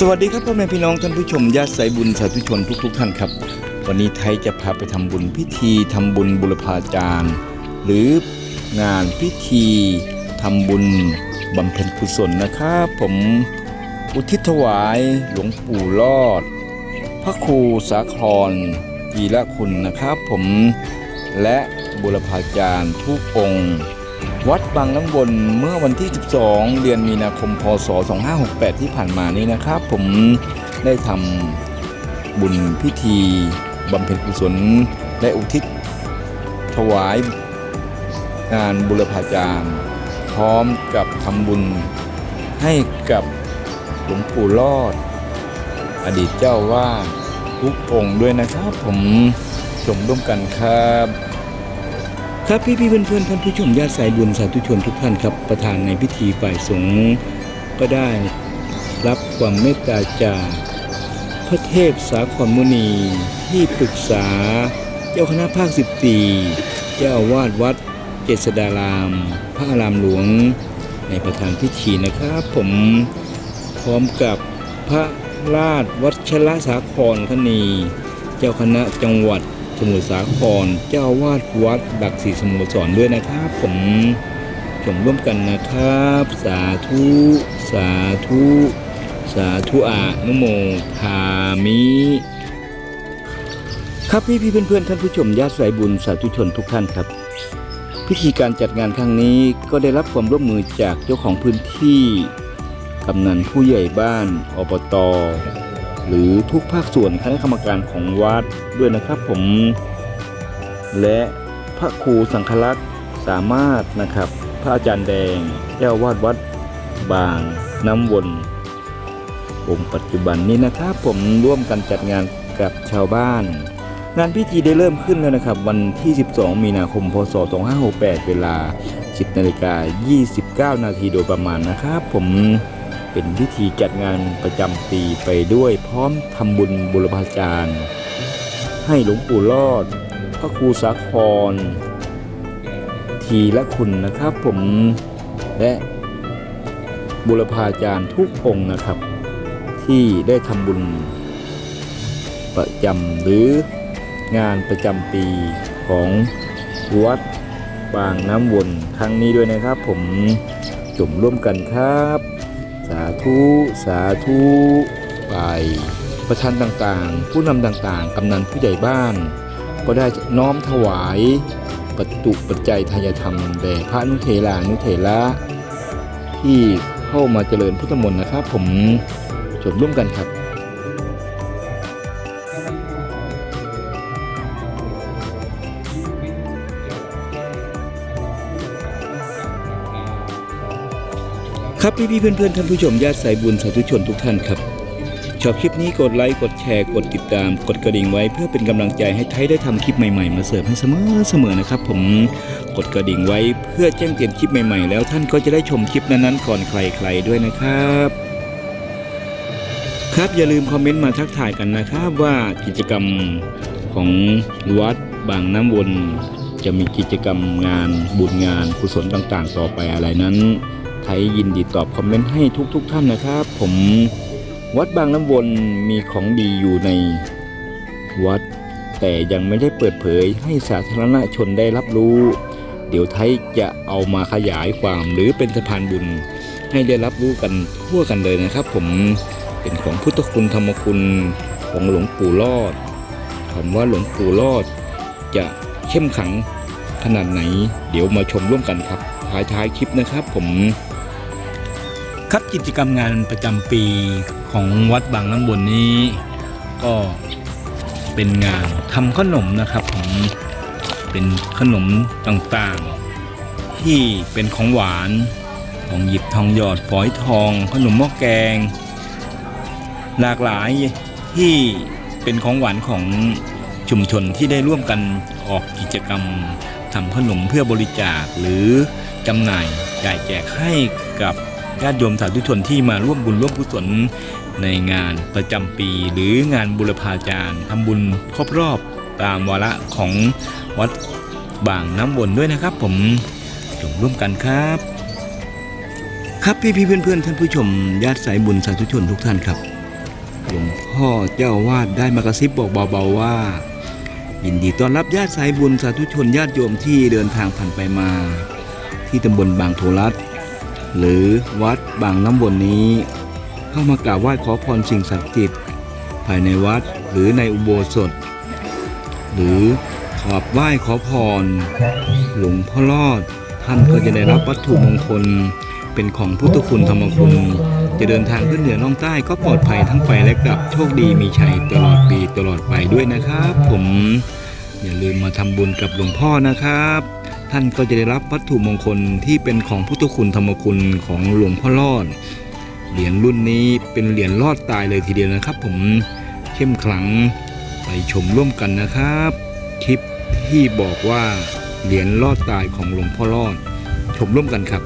สวัสดีครับพ่อแม่พี่น้องท่านผู้ชมญาติสายบุญสาธุชนทุกๆทท่านครับ วันนี้ไทยจะพาไปทำบุญพิธีทำบุญบุรพาจารย์ หรืองานพิธีทำบุญบำเพ็ญกุศลนะครับผมอุทิศถวายหลวงปู่รอด พระครูสาครกีละคุณนะครับ ผมและบุรพาจารย์ทุกองค์ วัดบางน้ำวนเมื่อวันที่ 12 เดือนมีนาคม พศ 2568 ที่ผ่านมานี้นะครับ ผมได้ทำบุญพิธีบำเพ็ญกุศลและอุทิศ ถวายงานบุรพาจารย์ พร้อมกับทำบุญให้กับหลวงปู่รอด อดีตเจ้าว่าทุกองค์ด้วยนะครับ ผมชมร่วมกันครับ ครับพี่พี่ๆเพื่อนเพื่อนๆท่านผู้ชมญาติสายบุญสาธุชนทุกท่านครับประธานในพิธีฝ่ายสงฆ์ก็ได้รับความเมตตาจากพระเทพสาครมุนีที่ปรึกษา เจ้าคณะภาคสิบตีเจ้าอาวาดวัดเจษดาราม พระอารามหลวง ในประธานพิธีนะครับ ผมพร้อมกับพระราชวัชระสาครคณี เจ้าคณะจังหวัด สมุทรสาครเจ้าวาดวัดดักศรีสโมุสรด้วยนะครับ ผมชมร่วมกันนะครับ สาธุ สาธุ สาธุอานุโมทามิครับพี่พี่ๆเพื่อนๆท่านผู้ชมญาติสายบุญสาธุชนทุกท่านครับ พิธีการจัดงานครั้งนี้ก็ได้รับความร่วมมือจากเจ้าของพื้นที่กำนันผู้ใหญ่บ้านอบต หรือทุกภาคส่วนคณะกรรมการของวัดด้วยนะครับผม และพระครูสังฆลักษณ์สามารถนะครับ พระอาจารย์แดงเจ้าวาดวัดบางน้ำวนองค์ปัจจุบันนี้นะครับผมร่วมกันจัดงานกับชาวบ้าน งานพิธีได้เริ่มขึ้นแล้วนะครับ วันที่ 12 มีนาคม พศ 2568 เวลา 10นาฬิกา29 นาทีโดยประมาณนะครับผม เป็นพิธีจัดงานประจำปีไปด้วยพร้อมทำบุญบุรพาจารย์ ให้หลวงปู่รอด พระครูสาคร ทีละคุณนะครับผมและบุรพาจารย์ทุกองค์นะครับ ที่ได้ทำบุญ ประจำหรืองานประจำปีของวัดบางน้ำวนครั้งนี้ด้วยนะครับ ผมจุ่มร่วมกันครับ สาธุสาธุไปประธานต่างๆ ผู้นำต่างๆ กำนันผู้ใหญ่บ้าน ก็ได้น้อมถวายปัจจุปัจจัยทายธรรมแด่พระนุเทลานุเทระที่เข้ามาเจริญพุทธมนต์นะครับ ผมจบร่วมกันครับ ครับพี่พี่ๆเพื่อนๆท่านผู้ชมญาติสายบุญสาธุชนทุกท่านครับ ชอบคลิปนี้กดไลค์กดแชร์กดติดตาม กดกระดิ่งไว้เพื่อเป็นกำลังใจให้ไทยได้ทำคลิปใหม่ๆ มาเสิร์ฟให้เสมอเสมอนะครับ ผมกดกระดิ่งไว้เพื่อแจ้งเตือนคลิปใหม่ๆ แล้วท่านก็จะได้ชมคลิปนั้นๆก่อนใครๆด้วยนะครับ ครับอย่าลืมคอมเมนต์มาทักทายกันนะครับว่ากิจกรรมของวัดบางน้ำวน จะมีกิจกรรมงานบุญงานกุศลต่างๆ ต่อไปอะไรนั้น ไทยยินดีตอบคอมเมนต์ให้ทุกๆทท่านนะครับ ผมวัดบางน้ำวนมีของดีอยู่ในวัด แต่ยังไม่ได้เปิดเผยให้สาธารณชนได้รับรู้ เดี๋ยวไทยจะเอามาขยายความหรือเป็นสะพานบุญ ให้ได้รับรู้กันทั่วกันเลยนะครับ ผมเป็นของพุทธคุณธรรมคุณของหลวงปู่รอดคำว่าหลวงปู่รอด จะเข้มขังขนาดไหน เดี๋ยวมาชมร่วมกันครับท้ายท้ายคลิปนะครับผม ครับกิจกรรมงานประจำปีของวัดบางน้ำบนนี้ ก็เป็นงานทำขนมนะครับผมเป็นขนมต่างๆ ที่เป็นของหวานของหยิบทองหยอดฝอยทอง ขนมหม้อแกง หลากหลายที่เป็นของหวานของชุมชนที่ได้ร่วมกันออกกิจกรรมทำขนมเพื่อบริจาคหรือจำหน่ายจ่ายแจกให้กับ ญาติโยมสาธุชนที่มาร่วมบุญร่วมกุศลในงานประจำปี หรืองานบุรพาจารย์ทำบุญครบรอบตามวาระของวัดบางน้ำวนด้วยนะครับ ผมจงร่วมกันครับ ครับพี่พี่ๆเพื่อนๆท่านผู้ชมญาติสายบุญสาธุชนทุกท่านครับหลวงพ่อเจ้าอาวาดได้มากระซิบบอกเบาๆว่า ยินดีต้อนรับญาติสายบุญสาธุชนญาติโยมที่เดินทางผ่านไปมา ที่ตำบลบางโทรัส หรือวัดบางน้ำวนนี้ เข้ามากราบไหว้ขอพรสิ่งศักดิ์สิทธิ์ภายในวัดหรือในอุโบสถ หรือขอบไหว้ขอพร หลวงพ่อรอด ท่านก็จะได้รับวัตถุมงคล เป็นของพุทธคุณธรรมคุณ จะเดินทางขึ้นเหนือล่องใต้ก็ปลอดภัยทั้งไปและกลับโชคดีมีชัยตลอดปีตลอดไปด้วยนะครับ ผมอย่าลืมมาทำบุญกับหลวงพ่อนะครับ ท่านก็จะได้รับวัตถุมงคลที่เป็นของพุทธคุณธรรมคุณของหลวงพ่อรอด เหรียญรุ่นนี้เป็นเหรียญรอดตายเลยทีเดียวนะครับ ผมเข้มขลังไปชมร่วมกันนะครับ คลิปที่บอกว่าเหรียญรอดตายของหลวงพ่อรอด ชมร่วมกันครับ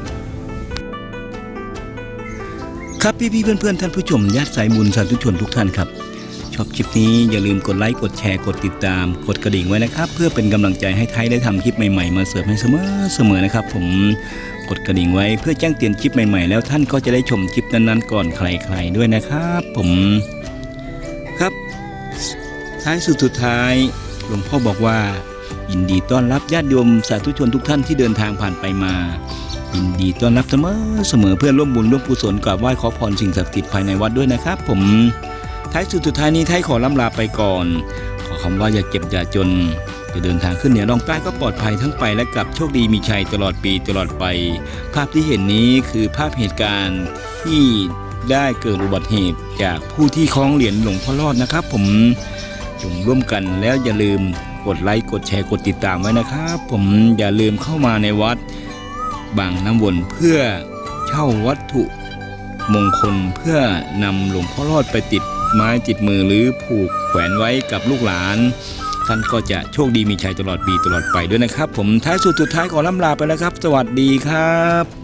ครับพี่พี่ๆเพื่อนเพื่อนๆท่านผู้ชมญาติสายบุญสาธุชนทุกท่านครับ อบคลิปนี้อย่าลืมกดไลค์ กดแชร์ กดติดตาม กดกระดิ่งไว้นะครับ เพื่อเป็นกำลังใจให้ไทยได้ทำคลิปใหม่ๆ มาเสิร์ฟให้เสมอเสมอนะครับ ผมกดกระดิ่งไว้เพื่อแจ้งเตือนคลิปใหม่ๆ แล้วท่านก็จะได้ชมคลิปนั้นๆก่อนใครๆด้วยนะครับ ผมครับ ท้ายสุดสุดท้ายหลวงพ่อบอกว่า ยินดีต้อนรับญาติโยมสาธุชนทุกท่านที่เดินทางผ่านไปมายินดีต้อนรับเสมอเสมอเพื่อร่วมบุญร่วมกุศลกราบไหว้ขอพรสิ่งศักดิ์สิทธิ์ภายในวัดด้วยนะครับ ผม ท้ายสุดสุดท้ายนี้ท้ายขอล่ำลาไปก่อน ขอคำว่าอย่าเจ็บอย่าจน จะเดินทางขึ้นเหนือล่องใต้ก็ปลอดภัยทั้งไปและกลับโชคดีมีชัยตลอดปีตลอดไป ภาพที่เห็นนี้คือภาพเหตุการณ์ที่ได้เกิดอุบัติเหตุจากผู้ที่คล้องเหรียญหลวงพ่อรอดนะครับ ผมจงร่วมกันแล้วอย่าลืมกดไลค์กดแชร์กดติดตามไว้นะครับ ผมอย่าลืมเข้ามาในวัดบางน้ำวนเพื่อเช่าวัตถุมงคลเพื่อนำหลวงพ่อรอดไปติด ไม้ติดมือหรือผูกแขวนไว้กับลูกหลาน ท่านก็จะโชคดีมีชัยตลอดปีตลอดไปด้วยนะครับ ผมท้ายสุดสุดท้ายขอล่ำลาไปแล้วครับ สวัสดีครับ